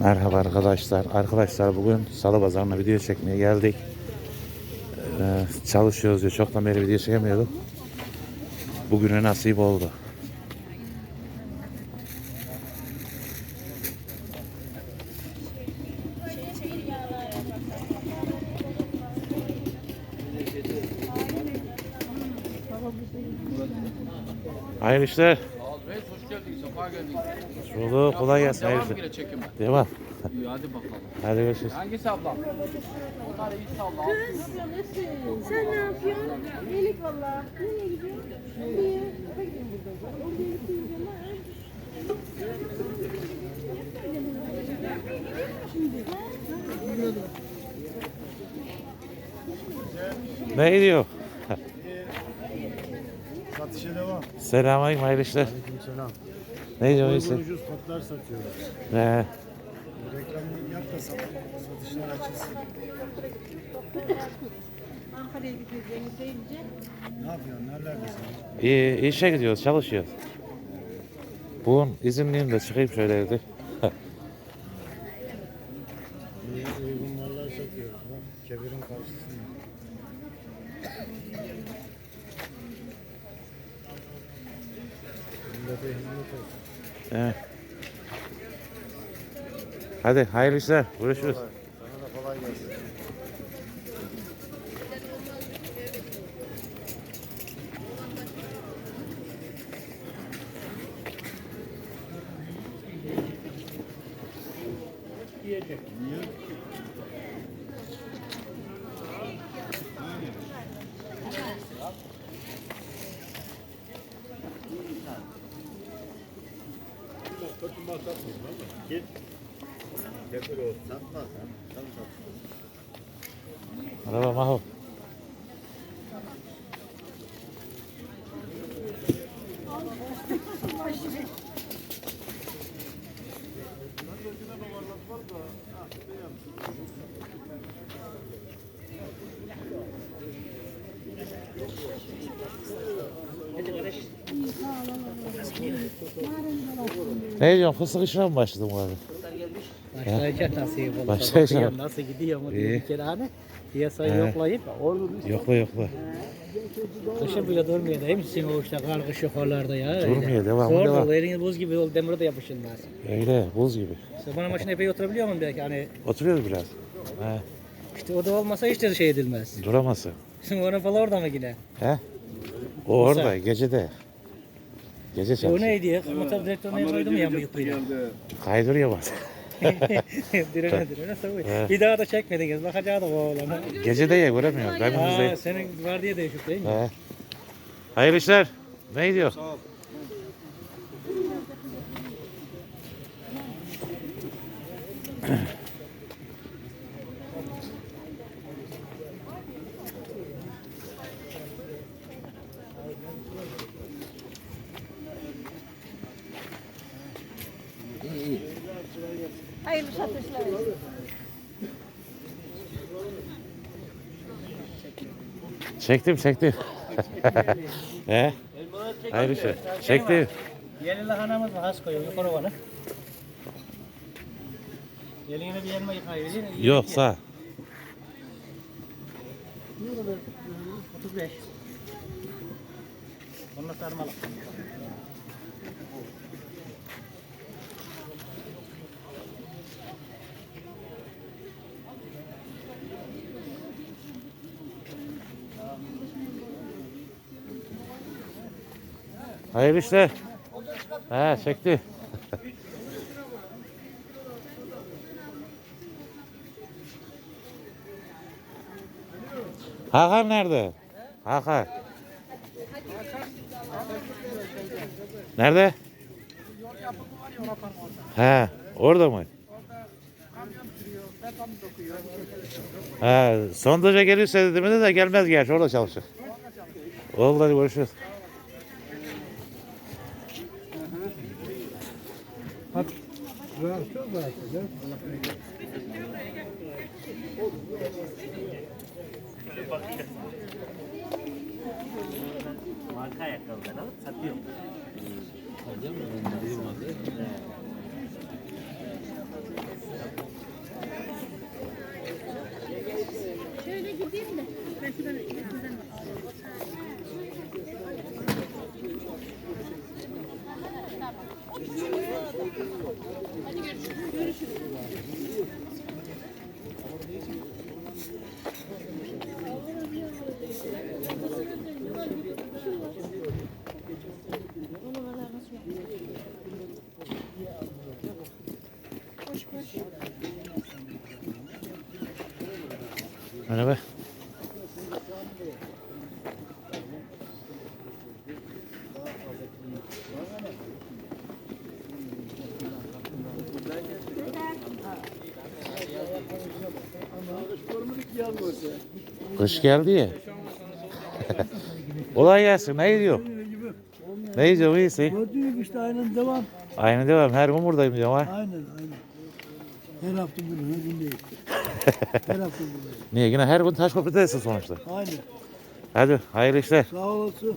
Merhaba arkadaşlar. Arkadaşlar bugün salı pazarına video çekmeye geldik. Ee, çalışıyoruz diye çoktan beri video çekemiyorduk. Bugüne nasip oldu. Hayırlı işler. Bulduk. Kolay gelsin. Devam Hayırlı işler. yine çekime. Devam. İyi hadi bakalım. Hadi görüşürüz. Hangisi abla? Onlar iyi salla. Sen ne yapıyorsun? İyilik valla. Nereye gidiyorsun? Eve gidiyorum burada. Oraya gitmeyeceğim. Ne gidiyor? Satışa devam. Selamünaleyküm. Hayırlı işler. Selam. Ne diyorsun? Uygun iyisin? ucuz patlar satıyoruz. He. Reklamını yap da sat, satışlar açılsın. Ankara'ya gideceğini deyince Ne yapıyorsun? Nerelerdesin? İyi, işe gidiyoruz, çalışıyoruz. Bugün izinliyim de çıkayım şöyle evde. İyi, uygun mallar satıyoruz. Bak kebirin karşısında. Millete hizmet olsun. Evet. Hadi hayırlı işler. Görüşürüz. Sana da kolay gelsin. Merhaba Maho. Ne diyorsun? Fıstık işine mi başladın bu arada? Başlayacak nasıl yapalım? Başlayacak. Bakıyorum Nasıl gidiyor mu İyi. bir kere hani piyasayı yoklayıp Yokla yokla. kışın bile durmuyor değil mi sizin o işte kar kış yukarılarda ya? öyle. Durmuyor, devamı Zor devam. da eliniz buz gibi ol demire de yapışılmaz. Öyle buz gibi. İşte bana maşına epey oturabiliyor muyum belki hani Oturuyoruz biraz. He. işte o da olmasa hiç de şey edilmez. Duraması. Şimdi onun falan orada mı yine? He? O orada gecede. Gece O çalışıyor. neydi ya? Motor direktörüne koydu mu ya bıyıklıyla? Kaydırıyor bak. direne direne savuyor. He. Bir daha da çekmediniz. Bakacağı da o oğlana. Gecede ya göremiyorum. Ben Aa, bizdeyim. senin var diye değişik değil mi? He. Hayırlı işler. Ne diyor? hayırlı satışlar. Çektim çektim. He? Hayırlı işler. Çektim. Yeni lahanamız var, has koyuyor, yukarı var. Eline bir elma yıkayıverin. Yok sağ. Ne kadar? 35. Onunla sarmalı. Hayırlı işler. He çekti. Hakan nerede? Hakan. Nerede? He, orada mı? He, sondaja gelirse dediğimde de gelmez gerçi orada çalışır. Oldu hadi görüşürüz. Rahat ol, rahat satıyor. Hocam. Şöyle gideyim de. Ben Kış geldi ya. Kolay gelsin. Ne gidiyor? Ne gidiyor? İyisin. Gördüğüm işte aynen devam. Aynı devam. Her gün buradayım diyorum ha. Aynen aynen. Her hafta bunu, her gün değil. her hafta bunu. Niye? Yine her gün taş köprüdesin sonuçta. Aynen. Hadi hayırlı işler. Sağ olasın.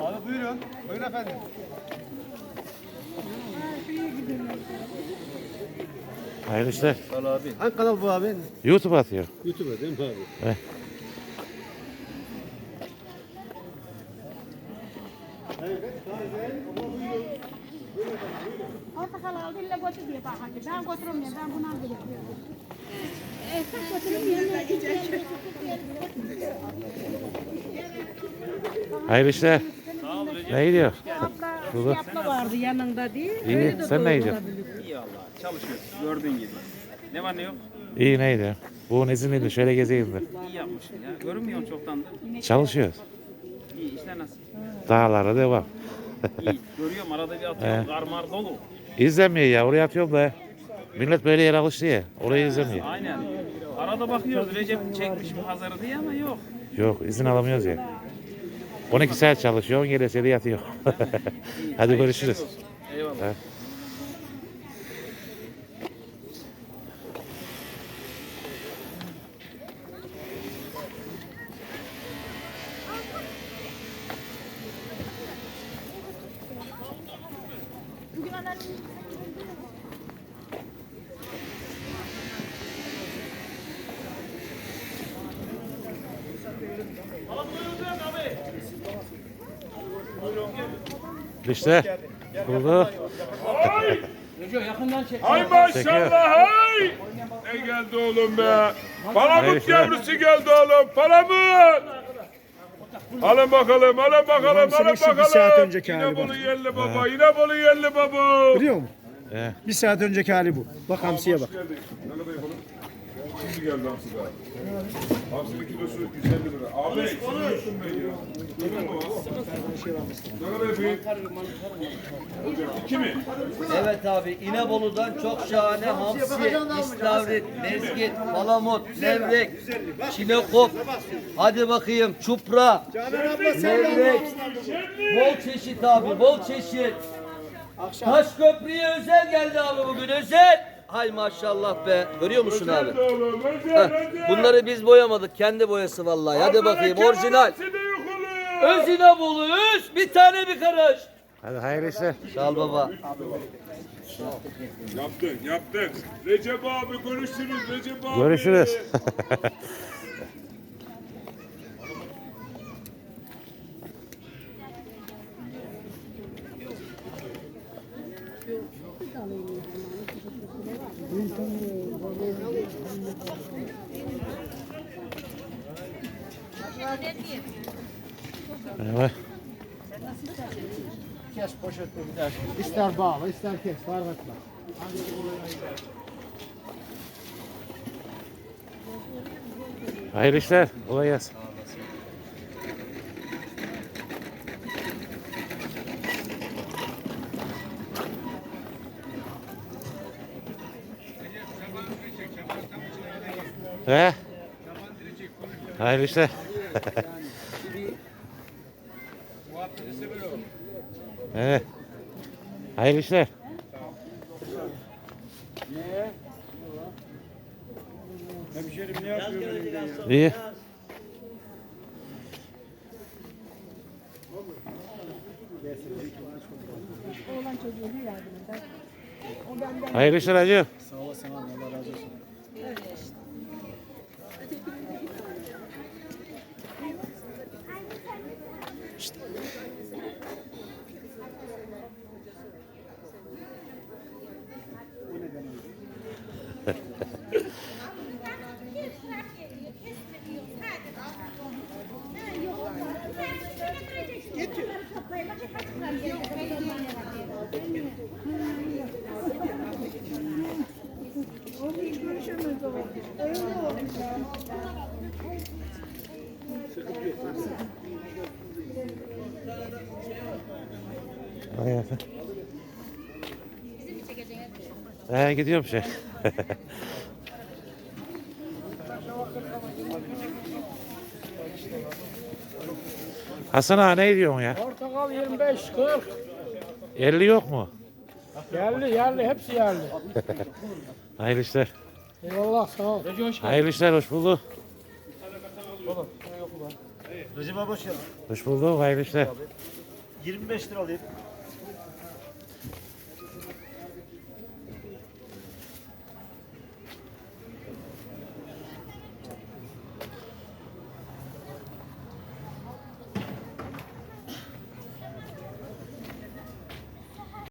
Abi buyurun. Buyurun efendim. Hayırlı işler. abi. Hangi kanal bu abi? YouTube atıyor. YouTube'a değil mi abi? Portakal aldı ille götür diyor bak hadi. Ben götüremiyorum ben bunu aldım. Hayırlı işler. Ne gidiyor? Abla, şey abla vardı yanında diye. İyi. Sen ne gidiyorsun? İyi Allah. Çalışıyoruz. Gördüğün gibi. Ne var ne yok? İyi neydi? Bu izinliydi. Şöyle gezeyim de. İyi yapmışsın ya. Görünmüyorsun çoktandır. Çalışıyoruz. İyi işler nasıl? Dağlara devam. İyi. Görüyorum arada bir atıyorum. Karmar dolu. İzlemiyor ya. Oraya atıyorum da. Millet böyle yer alıştı ya. Orayı izlemiyor. Aynen. Arada bakıyoruz Recep çekmiş mi hazırı diye ama yok. Yok izin alamıyoruz ya. 12 saat çalışıyor. 10 geliyor de yatıyor. Hadi görüşürüz. Eyvallah. Evet. İşte. Buldu. Hay maşallah hay. Ne geldi oğlum be. Palamut yavrusu geldi oğlum. Palamut. Alın bakalım, alın bakalım, alın şu bir bakalım. saat önceki hali bunu bak. yerli baba, yine bunu yerli baba. Biliyor musun? He. Bir saat önceki hali bu. Bak hamsiye bak. Şimdi geldi hamsi daha. Hamsinin kilosu 150 lira. Abi, ya. Duydun mu? Ne kadar yapayım? Hocam, iki mi? Evet abi İnebolu'dan çok şahane hamsi, istavrit, mezgit, palamut, levrek, çinekop, hadi bakayım çupra, levrek, bol çeşit abi bol çeşit. Taşköprü'ye özel geldi abi bugün özel. Hay maşallah be. Görüyor musun abi? Heh, bunları biz boyamadık. Kendi boyası vallahi. Hadi bakayım orijinal. Öz İnebolu öz. Bir tane bir karış. Hadi hayırlı işler. Sağ ol baba. Yaptın, yaptın. Recep abi görüşürüz Recep abi. Görüşürüz. Merhaba. Kes poşetle gider. İster bağla, ister kes. Fark etmez. Hayırlı işler. Kolay gelsin. He? Hayırlı işler. Evet. Hayırlı işler. Hemşerim ne yapıyor önümde ya? İyi. Oğlan Hayırlı işler hacı. Sağ olasın abi Allah razı olsun. görüşemez He gidiyorum şey. Hasan ağa ne diyorsun ya? Portakal 25, 40. 50 yok mu? Yerli, yerli, hepsi yerli. Hayırlı işler. Eyvallah, sağ ol. Hayırlı işler, hoş bulduk. Recep abi hoş geldin. Hoş bulduk, hayırlı işler. 25 lira alayım.